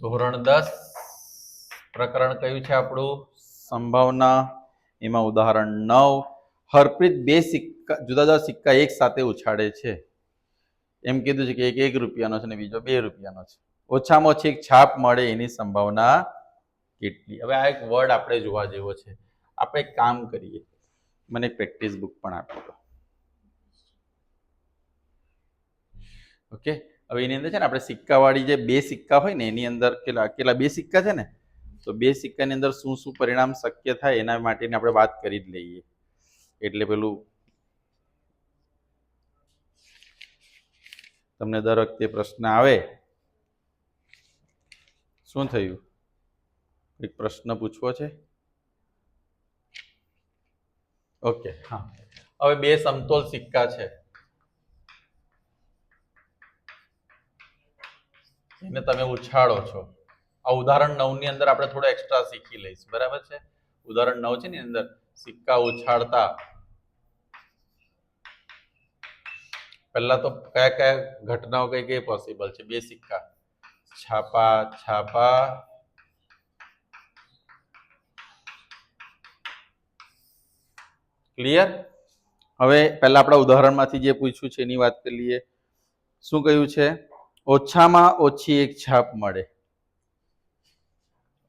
ધોરણ દસ પ્રકરણ કયું છે આપણું? સંભાવના, એમાં ઉદાહરણ નવ. હરપ્રીત બે સિક્કા, જુદા જુદા સિક્કા એક સાથે ઉછાળે છે. એમ કીધું છે કે એક એક રૂપિયાનો છે ને બીજો બે રૂપિયાનો છે. ઓછામાં ઓછી એક છાપ મળે એની સંભાવના કેટલી? હવે આ એક વર્ડ આપણે જોવા જેવો છે. આપણે એક કામ કરીએ. મને પ્રેક્ટિસ બુક પણ આપી દો. ઓકે હવે એની અંદર છે ને આપણે સિક્કાવાળી જે બે સિક્કા હોય ને, એની અંદર કેટલા કેટલા બે સિક્કા છે ને, તો બે સિક્કાની અંદર શું શું પરિણામ શક્ય થાય એના માટેની આપણે વાત કરી જ લઈએ. એટલે પેલું તમને દર વખતે પ્રશ્ન આવે. શું થયું? એક પ્રશ્ન પૂછવો છે? ઓકે, હા. હવે બે સમતોલ સિક્કા છે. એને તમે ઉછાળો છો. આ ઉદાહરણ નવની અંદર આપણે થોડો એક્સ્ટ્રા શીખી લઈશું. બરાબર છે? ઉદાહરણ નવ છે ને અંદર, સિક્કા ઉછાળતા. પહેલા તો કયા કયા ઘટનાઓ કઈ કઈ પોસિબલ છે? બે સિક્કા. છાપા છાપા. ક્લિયર હવે પહેલા આપણા ઉદાહરણમાંથી જે પૂછ્યું છે એની વાત કરી લઈએ શું કહ્યું છે? ઓછામાં ઓછી એક છાપ મળે.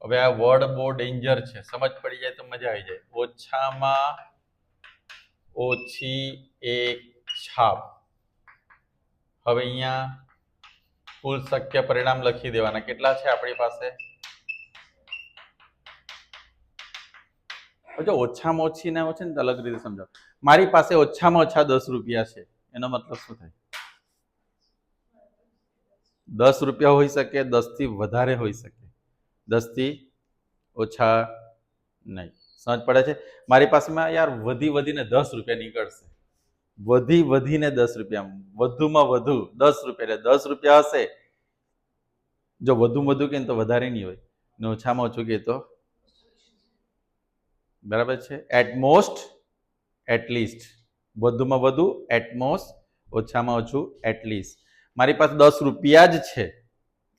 હવે આ વર્ડ બહુ ડેન્જર છે. સમજ પડી જાય તો મજા આવી જાય. ઓછામાં ઓછી એક છાપ. હવે અહીંયા કુલ શક્ય પરિણામ લખી દેવાના. કેટલા છે આપણી પાસે? જો ઓછામાં ઓછી ને ઓછી ને અલગ રીતે સમજાવ. મારી પાસે ઓછામાં ઓછા દસ રૂપિયા છે. એનો મતલબ શું થાય? દસ રૂપિયા હોઈ શકે, દસથી વધારે હોઈ શકે. દસથી ઓછા નહીં. સમજ પડે છે? મારી પાસેમાં યાર વધી વધીને દસ રૂપિયા નીકળશે. વધી વધીને દસ રૂપિયા વધુમાં વધુ દસ રૂપિયા. એટલે દસ રૂપિયા હશે. જો વધુ વધુ કે તો વધારે નહીં હોય. ને ઓછામાં ઓછું કે તો બરાબર છે? એટમોસ્ટ એટલીસ્ટ વધુમાં વધુ એટમોસ્ટ ઓછામાં ઓછું એટ લીસ્ટ મારી પાસે દસ રૂપિયા જ છે.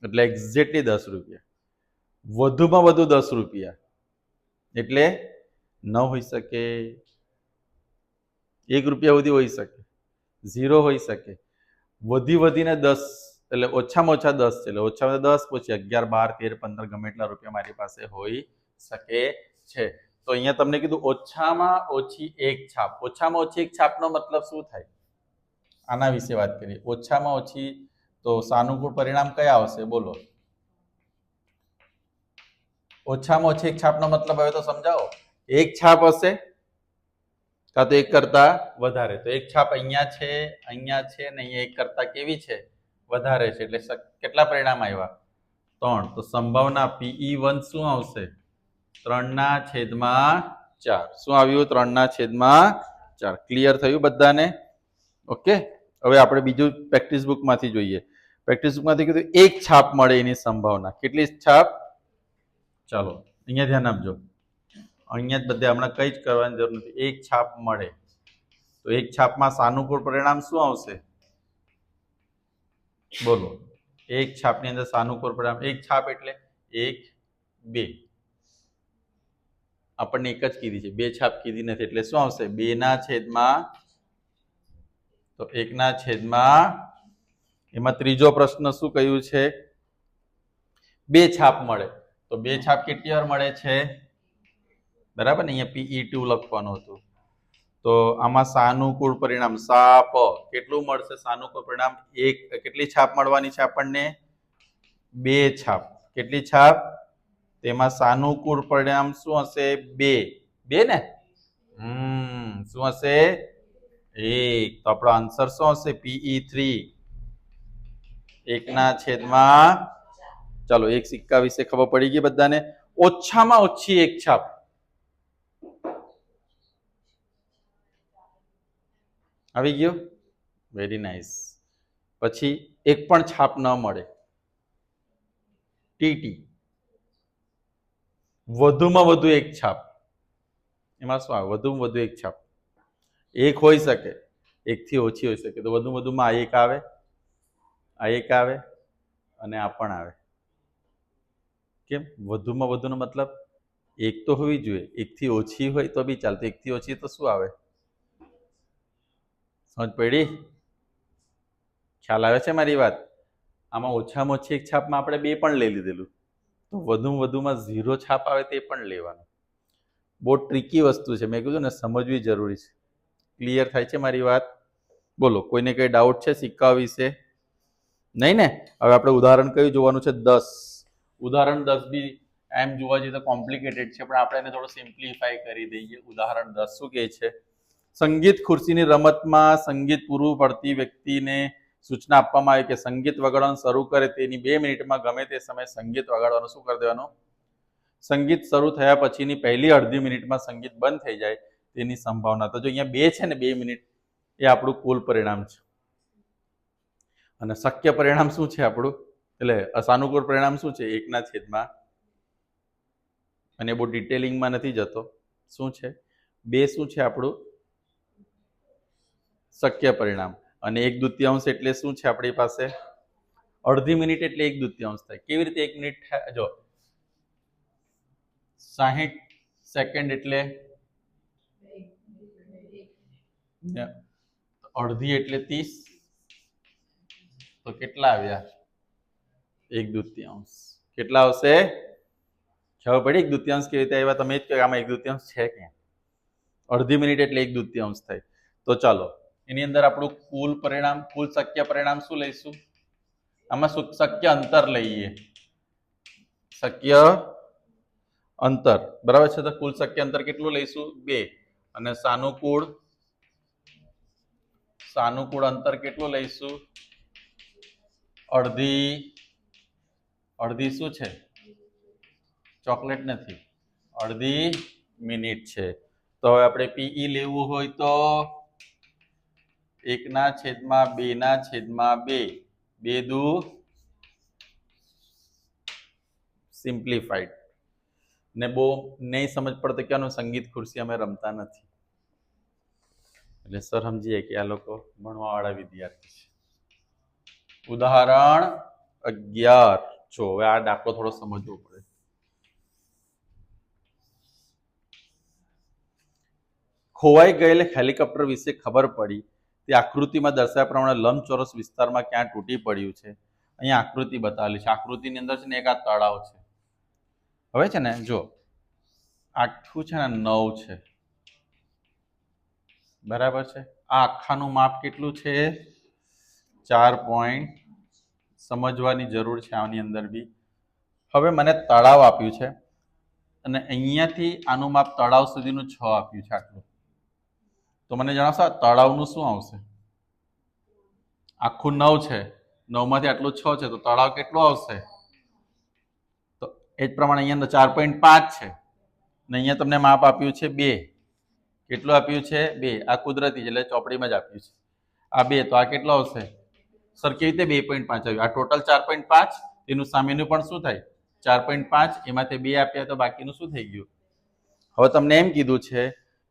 એટલે એક્ઝેક્ટલી દસ રૂપિયા. વધુમાં વધુ દસ રૂપિયા. એટલે ન હોઈ શકે. એક રૂપિયા સુધી હોઈ શકે. ઝીરો હોઈ શકે. વધી વધીને દસ, એટલે ઓછામાં ઓછા દસ છે. એટલે ઓછામાં ઓછા દસ, પછી અગિયાર, બાર, તેર, પંદર, ગમે એટલા રૂપિયા મારી પાસે હોઈ શકે છે. તો અહીંયા તમને કીધું ઓછામાં ઓછી એક છાપ. ઓછામાં ઓછી એક છાપનો મતલબ શું થાય? આના વિશે વાત કરીએ. ઓછામાં ઓછી તો સાનુકૂળ પરિણામ કયા આવશે? બોલો. ઓછામાં ઓછી એક છાપનો મતલબ હવે તો સમજાવો. એક છાપ હશે કાં તો એક કરતા વધારે. તો એક છાપ અહીંયા છે અહીંયા છે ને અહીંયા એક કરતા કેવી છે? વધારે છે. એટલે કેટલા પરિણામ આવ્યા? ત્રણ. તો સંભાવના પીઈ વન શું આવશે? ત્રણના છેદમાં ચાર. શું આવ્યું? ત્રણના છેદમાં ચાર. ક્લિયર થયું બધાને? ઓકે? હવે આપણે બીજું પ્રેક્ટિસ બુકમાંથી જોઈએ. પ્રેક્ટિસ બુકમાંથી કીધું એક છાપ મળે એની સંભાવના. કેટલી છાપ? ચાલો, અહીંયા ધ્યાન આપજો. અહીંયા જ બધે હમણાં કંઈ જ કરવાની જરૂર નથી. એક છાપ મળે. તો એક છાપમાં સાનુકૂળ પરિણામ શું આવશે? બોલો. એક છાપની અંદર સાનુકૂળ પરિણામ. એક છાપ એટલે એક, બે. આપણને એક જ કીધી છે. બે છાપ કીધી નથી. એટલે શું આવશે? બેના છેદમાં તો એકના છેદમાં, એમાં ત્રીજો પ્રશ્ન શું કહ્યું છે? બે છાપ મળે. તો બે છાપ કેટલી વાર મળે છે? બરાબર ને? અહીંયા પીઈ ટુ લખવાનું હતું. તો આમાં સાનુકૂળ પરિણામ, સાપ. કેટલું મળશે સાનુકૂળ પરિણામ? એક. કેટલી છાપ મળવાની છે આપણને? બે છાપ. કેટલી છાપ? તેમાં સાનુકૂળ પરિણામ શું હશે? બે. બે ને? હમ. શું હશે? એક, તો આપણો આન્સર શું હશે? પીઈ થ્રી એકના છેદમાં, ચાલો, એક સિક્કા વિશે ખબર પડી ગઈ બધાને. ઓછામાં ઓછી એક છાપ. આવી ગયો? વેરી નાઇસ પછી એક પણ છાપ ન મળે. ટીટી વધુમાં વધુ એક છાપ. એમાં શું આવે? વધુમાં વધુ એક છાપ. એક હોઈ શકે, એકથી ઓછી હોઈ શકે. તો વધુ વધુમાં આ એક આવે, આ એક આવે અને આ પણ આવે. કેમ? વધુમાં વધુનો મતલબ એક તો હોવી જોઈએ, એકથી ઓછી હોય તો બી ચાલતી. એકથી ઓછી તો શું આવે? સમજ પડી? ખ્યાલ આવે છે મારી વાત? આમાં ઓછામાં ઓછી એક છાપમાં આપણે બે પણ લઈ લીધેલું. તો વધુમાં વધુમાં ઝીરો છાપ આવે તે પણ લેવાનું. બહુ ટ્રિકી વસ્તુ છે. મેં કીધું ને, સમજવી જરૂરી છે. ક્લિયર થાય છે મારી વાત? બોલો, કોઈને કઈ ડાઉટ છે સિક્કા વિશે? નહીં ને? હવે આપણે ઉદાહરણ કયું જોવાનું છે? દસ. ઉદાહરણ દસ બી એમ જોવા જઈએ તો કોમ્પ્લિકેટેડ છે, પણ આપણે એને થોડું સિમ્પ્લિફાય કરી દઈએ. ઉદાહરણ દસ શું કહે છે? સંગીત ખુરશીની રમતમાં સંગીત પૂરું પડતી વ્યક્તિને સૂચના આપવામાં આવી કે સંગીત વગાડવાનું શરૂ કરે તેની બે મિનિટમાં ગમે તે સમયે સંગીત વગાડવાનું શું કરી દેવાનું? સંગીત શરૂ થયા પછીની પહેલી અડધી મિનિટમાં સંગીત બંધ થઈ જાય. તેની સંભાવના. તો જો અહીંયા બે છે ને બે મિનિટ, એ આપણું કુલ પરિણામ છે. અને શક્ય પરિણામ શું છે આપણું? એટલે અસાનુકૂળ પરિણામ શું છે? એકના છેદમાં. અને બહુ ડિટેલિંગમાં નથી જતો. શું છે? બે શું છે આપણું? શક્ય પરિણામ. અને એક દુત્યાંશ એટલે શું છે આપણી પાસે? અડધી મિનિટ એટલે એક દુત્યાંશ થાય. કેવી રીતે એક મિનિટ થાય? જો, સાહીઠ સેકન્ડ એટલે અડધી એટલે ત્રીસ. તો કેટલા આવ્યા? એક દુત્યાંશ. કેટલા આવશે? ખબર પડી, એક દુત્યાંશ કેવી રીતે આવ્યા? તમે જ કહો આમાં એક દુત્યાંશ છે ક્યાં અડધી મિનિટ એટલે એક દુત્યાંશ થાય. તો ચાલો, એની અંદર આપણું કુલ પરિણામ, કુલ શક્ય પરિણામ શું લઈશું? આમાં શક્ય અંતર લઈએ. શક્ય અંતર. બરાબર છે તો કુલ શક્ય અંતર કેટલું લઈશું? બે. અને સાનુકૂળ સાનુકૂળ અંતર કેટલું લઈશું? અડધી અડધી શું છે? ચોકલેટ નથી. અડધી મિનિટ છે. તો હવે આપણે પીઈ લેવું હોય તો એકના છેદમાં બેના છેદમાં બે. બે દુ સિમ્પ્લિફાઈડ. ને બહુ નહીં સમજ પડતો કે ક્યાંનું સંગીત ખુરશી અમે રમતા નથી. એટલે સર સમજીએ કે આ લોકો ભણવા વાળા વિદ્યાર્થી છે. ઉદાહરણ અગિયાર. જો હવે આ દાખલો થોડો સમજવો પડે. ખોવાઈ ગયેલ હેલિકોપ્ટર વિશે ખબર પડી. તે આકૃતિમાં દર્શાવ્યા પ્રમાણે લંબચોરસ વિસ્તારમાં ક્યાં તૂટી પડ્યું છે? અહીંયા આકૃતિ બતાવેલી છે. આકૃતિની અંદર છે ને એક આ તળાવ છે. હવે છે ને જો આઠું છે ને નવ છે. બરાબર છે? આ આખાનું માપ કેટલું છે? ચાર પોઈન્ટ સમજવાની જરૂર છે આની અંદર બી. હવે મને તળાવ આપ્યું છે અને અહીંયાથી આનું માપ તળાવ સુધીનું છ આપ્યું છે આટલું. તો મને જણાવશો આ તળાવનું શું આવશે? આખું નવ છે. નવમાંથી આટલું છ છે, તો તળાવ કેટલું આવશે? તો એ જ પ્રમાણે અહીંયા ચાર પોઈન્ટ પાંચ છે. ને અહીંયા તમને માપ આપ્યું છે બે. કેટલું આપ્યું છે? બે. આ કુદરતી એટલે ચોપડીમાં જ આપ્યું છે. આ બે, તો આ કેટલો આવશે? સર, કેવી રીતે બે પોઈન્ટ પાંચ આવ્યું? આ ટોટલ ચાર પોઈન્ટ પાંચ, એનું સામેનું પણ શું થાય? ચાર પોઈન્ટ પાંચ, એમાંથી બે આપ્યા તો બાકીનું શું થઈ ગયું? હવે તમને એમ કીધું છે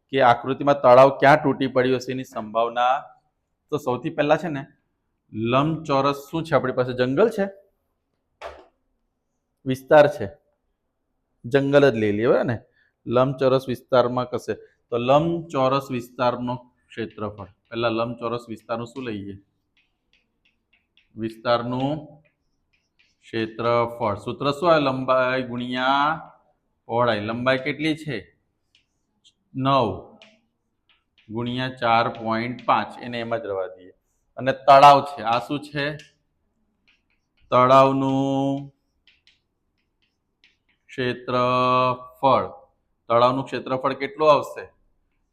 કે આકૃતિમાં તળાવ ક્યાં તૂટી પડ્યું હશે એની સંભાવના તો સૌથી પહેલા છે ને, લંબચોરસ શું છે? આપણી પાસે જંગલ છે. વિસ્તાર છે. જંગલ જ લઈ લઈએ, બરાબર ને? લંબચોરસ વિસ્તારમાં કશે? તો લંબચોરસ વિસ્તારનો ક્ષેત્રફળ. પહેલાં લંબચોરસ વિસ્તારનું શું લઈએ? વિસ્તારનું ક્ષેત્રફળ. સૂત્ર શું આવે? લંબાઈ ગુણ્યા પહોળાઈ. લંબાઈ કેટલી છે? નવ ગુણ્યા ચાર પોઈન્ટ પાંચ. એને એમ જ રવા દઈએ. અને તળાવ છે. આ શું છે? તળાવનું ક્ષેત્રફળ. તળાવનું ક્ષેત્રફળ કેટલું આવશે?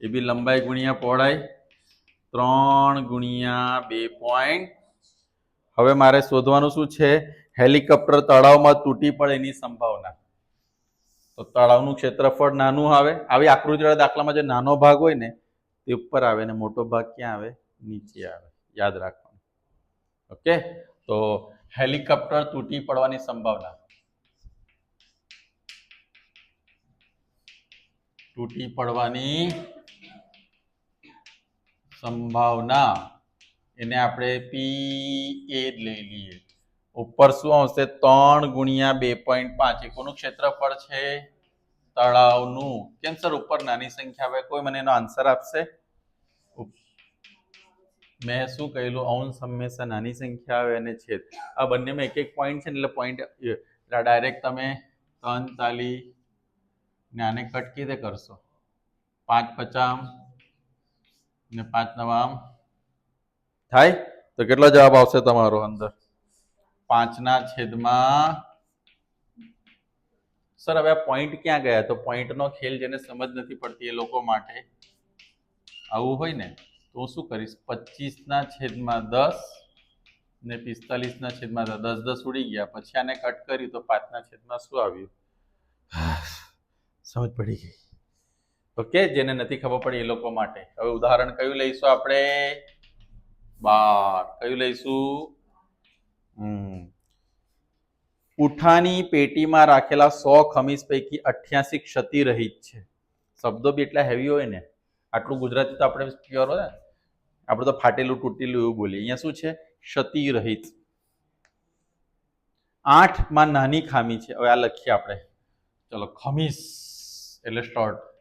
એ બી લંબાઈ ગુણ્યા પહોળાઈ ત્રણ ગુણ્યા બે પોઈન્ટ હવે મારે શોધવાનું શું છે? હેલિકોપ્ટર તળાવમાં તૂટી પડે એની સંભાવના. તો તળાવનું ક્ષેત્રફળ નાનું આવે. આવી આકૃતિવાળા દાખલામાં જે નાનો ભાગ હોય ને, તે ઉપર આવે ને મોટો ભાગ ક્યાં આવે? નીચે આવે. યાદ રાખવાનું. ઓકે? તો હેલિકોપ્ટર તૂટી પડવાની સંભાવના. તૂટી પડવાની સંભાવના એને આપણે પી એ લઈ લઈએ. ઉપર શું આવશે? ત્રણ ગુણ્યા બે પોઈન્ટ પાંચ. એકોનું કોનું ક્ષેત્રફળ છે તળાવનું. કેમ સર ઉપર નાની સંખ્યા આવે કોઈ મને એનો આન્સર આપશે? મેં શું કહેલું? અંશ હંમેશા નાની સંખ્યા આવે અને છેદ. આ બંનેમાં એક એક પોઈન્ટ છે એટલે પોઈન્ટ ડાયરેક્ટ તમે ત્રણ તાલી ને આને કટ કીધે કરશો? પાંચ પચામ ને પાંચ નવા આમ. થાય? તો કેટલો જવાબ આવશે તમારો અંદર? પાંચના છેદમાં. સર હવે આ પોઈન્ટ ક્યાં ગયા? તો પોઈન્ટનો ખેલ જેને સમજ નથી પડતી એ લોકો માટે આવું હોય ને તો હું શું કરીશ? પચીસના છેદમાં દસ ને પિસ્તાલીસના છેદમાં દસ. દસ દસ ઉડી ગયા. પછી આને કટ કર્યું તો પાંચના છેદમાં શું આવ્યું? સમજ પડી ગઈ. ઓકે જેને નથી ખબર પડી એ લોકો માટે. હવે ઉદાહરણ કયું લઈશું આપણે? બાર. કયું લઈશું? ઉઠાની પેટીમાં રાખેલા સો ખમીસ પૈકી અઠ્યાસી ક્ષતિ રહિત છે. શબ્દો બી એટલા હેવી હોય ને. આટલું ગુજરાતી તો આપણે પ્યોર હોય આપણે તો ફાટેલું, તૂટેલું એવું બોલીએ. અહીંયા શું છે? ક્ષતિ રહિત આઠમાં નાની ખામી છે. હવે આ લખીએ આપણે. ચલો, ખમીસ. એટલે સ્ટોર્ટ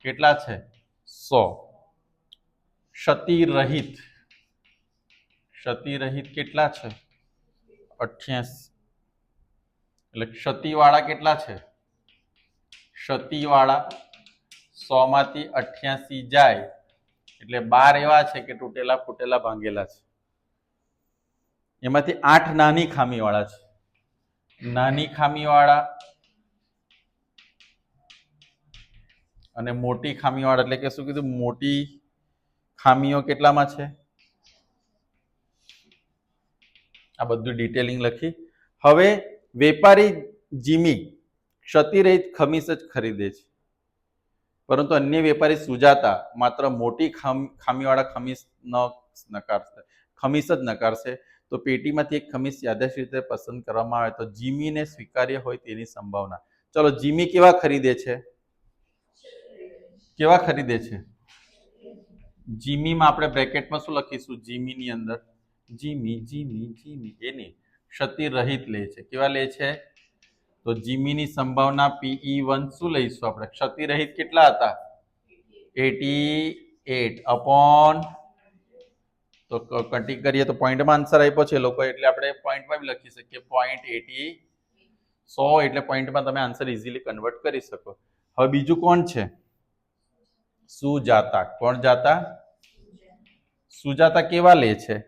કેટલા છે? સો. ક્ષતિરહિત. ક્ષતિરહિત ક્ષતિ રહિત કેટલા છે? અઠ્યાસી. એટલે ક્ષતિવાળા કેટલા છે? ક્ષતિવાળા સો માંથી અઠ્યાસી જાય. એટલે બાર એવા છે કે તૂટેલા ફૂટેલા ભાંગેલા છે. એમાંથી આઠ નાની ખામીવાળા છે. નાની ખામીવાળા અને મોટી ખામીવાળા, એટલે કે શું કીધું, મોટી ખામીઓ કેટલામાં છે? આ બધું ડિટેલિંગ લખી. હવે વેપારી જીમી ક્ષતિરહિત ખમીસ જ ખરીદે છે. પરંતુ અન્ય વેપારી સુજાતા માત્ર મોટી ખામ, ખામીવાળા ખમીસ ન નકારશે, ખમીસ જ નકારશે. તો પેટીમાંથી એક ખમીસ યાદચ્છિક રીતે પસંદ કરવામાં આવે તો જીમીને સ્વીકાર્ય હોય તેની સંભાવના. ચલો, જીમી કેવા ખરીદે છે? કેવા ખરીદે છે? જીમીમાં આપણે બ્રેકેટમાં શું લખીશું? જીમીની અંદર. Jimmy Jimmy Jimmy. એની ક્ષતિ રહિત લે છે. કેવા લે છે? તો જીમીની સંભાવના પીઈ વન શું લઈશું આપણે? ક્ષતિ રહિત કેટલા હતા? એટી એટ અપોન તો ક- કટી કરીએ તો પોઈન્ટમાં આન્સર આપ્યો છે લોકો, એટલે આપણે પોઈન્ટમાં બી લખી શકીએ. પોઈન્ટ એટી સો, એટલે પોઈન્ટમાં તમે આન્સર ઇઝીલી કન્વર્ટ કરી શકો. હવે બીજું કોણ છે? સુજાતા. કોણ જાતા? સુજાતા કેવા લે છે?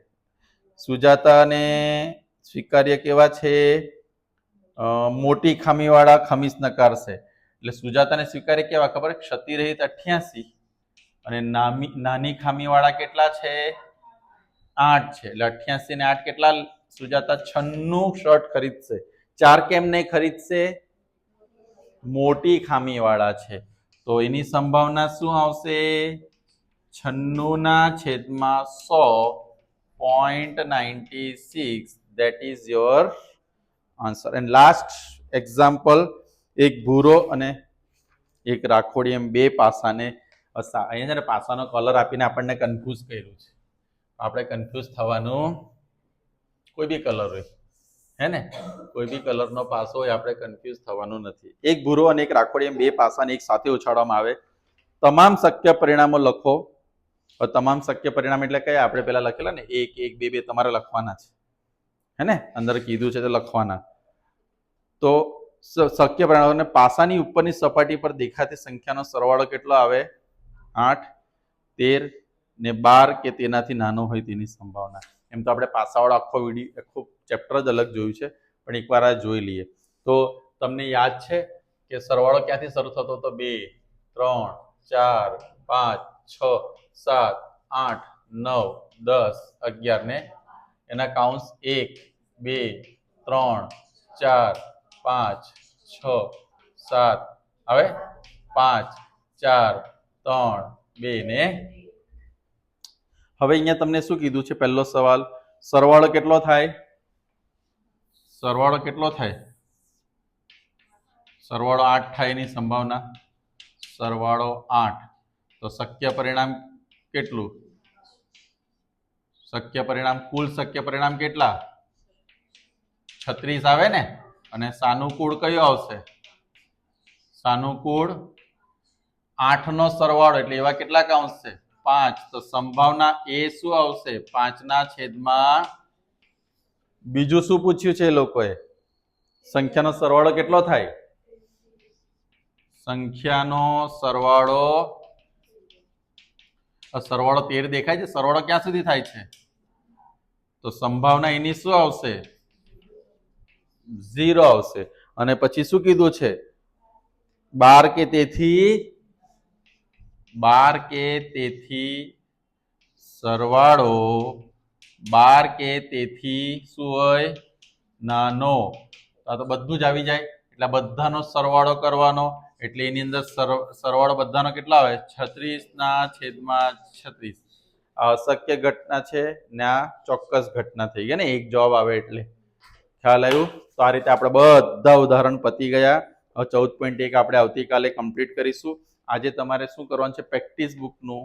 સુજાતાને સ્વીકાર્ય કેવા છે? મોટી ખામીવાળા ખમીસ નકારશે. એટલે સુજાતાને સ્વીકાર્ય કેવા? ખબર? ક્ષતિ રહિત અઠ્યાસી. અને નામી, નાની ખામીવાળા કેટલા છે? આઠ છે. એટલે અઠ્યાસી ને આઠ કેટલા? સુજાતા છન્નું શર્ટ ખરીદશે. ચાર કેમ નહીં ખરીદશે? મોટી ખામીવાળા છે. તો એની સંભાવના શું આવશે? છન્નુના છેદમાં સો point ninety six that is your answer and last example એક ભૂરો અને એક રાખોડી એમ બે પાસાને અહીંયા ને પાસાનો કલર આપીને આપણને કન્ફ્યુઝ કર્યું છે. આપણે કન્ફ્યુઝ થવાનું કોઈ બી કલર હોય. હે ને? કોઈ બી કલરનો પાસો હોય, આપણે કન્ફ્યુઝ થવાનું નથી. એક ભૂરો અને એક રાખોડી એમ બે પાસાને એક સાથે ઉછાળવામાં આવે. તમામ શક્ય પરિણામો લખો. તમામ શક્ય પરિણામ એટલે કયા? આપણે પહેલા લખેલા ને, એક એક, બે બે તમારે લખવાના છે. હે ને? અંદર કીધું છે તે લખવાના. તો શક્ય પરિણામો અને પાસાની ઉપરની સપાટી પર દેખાતી સંખ્યાનો સરવાળો કેટલો આવે? આઠ, તેર ને બાર કે તેનાથી નાનો હોય તેની સંભાવના. એમ તો આપણે પાસાવાળો આખો વીડિયો આખો ચેપ્ટર જ અલગ જોયું છે, પણ એકવાર આ જોઈ લઈએ. તો તમને યાદ છે કે સરવાળો ક્યાંથી શરૂ થતો હતો? બે, ત્રણ, ચાર, પાંચ, છ, સાત, આઠ, નવ, દસ, અગિયાર ને એના કાઉન્ટ્સ એક, બે, ત્રણ, ચાર, પાંચ, છ, સાત. હવે પાંચ, ચાર, ત્રણ, બે ને હવે અહીંયા તમને શું કીધું છે? પહેલો સવાલ, સરવાળો કેટલો થાય? સરવાળો કેટલો થાય? સરવાળો આઠ થાય એની સંભાવના? સરવાળો આઠ. તો શક્ય પરિણામ કેટલું? શક્ય પરિણામ, કુલ શક્ય પરિણામ કેટલા? છત્રીસ આવે ને? અને સાનુકૂળ કયો આવશે? સાનુકૂળ આઠ નો સરવાળો, એટલે એવા કેટલાક અંશ છે પાંચ. તો સંભાવના એ શું આવશે? પાંચના છેદમાં બીજું શું પૂછ્યું છે એ લોકોએ? સંખ્યાનો સરવાળો કેટલો થાય? સંખ્યાનો સરવાળો સરવાળો તેર દેખાય છે? સરવાળો ક્યાં સુધી થાય છે? તો સંભાવના એની શું આવશે? ઝીરો આવશે. અને પછી શું કીધું છે? બાર કે તેથી બાર કે તેથી સરવાળો બાર કે તેથી શું હોય? નાનો. આ તો બધું જ આવી જાય. એટલે બધાનો સરવાળો કરવાનો. એટલે એની અંદર સર- સરવાળો બધાનો કેટલા આવે? છત્રીસ ના છેદમાં છત્રીસ. અશક્ય ઘટના છે ને આ ચોક્કસ ઘટના થઈ ગયા ને? એક જવાબ આવે એટલે. ખ્યાલ આવ્યું? તો આ રીતે આપણે બધા ઉદાહરણ પતી ગયા. ચૌદ પોઈન્ટ એક આપણે આવતીકાલે કમ્પ્લીટ કરીશું. આજે તમારે શું કરવાનું છે? પ્રેક્ટિસ બુકનું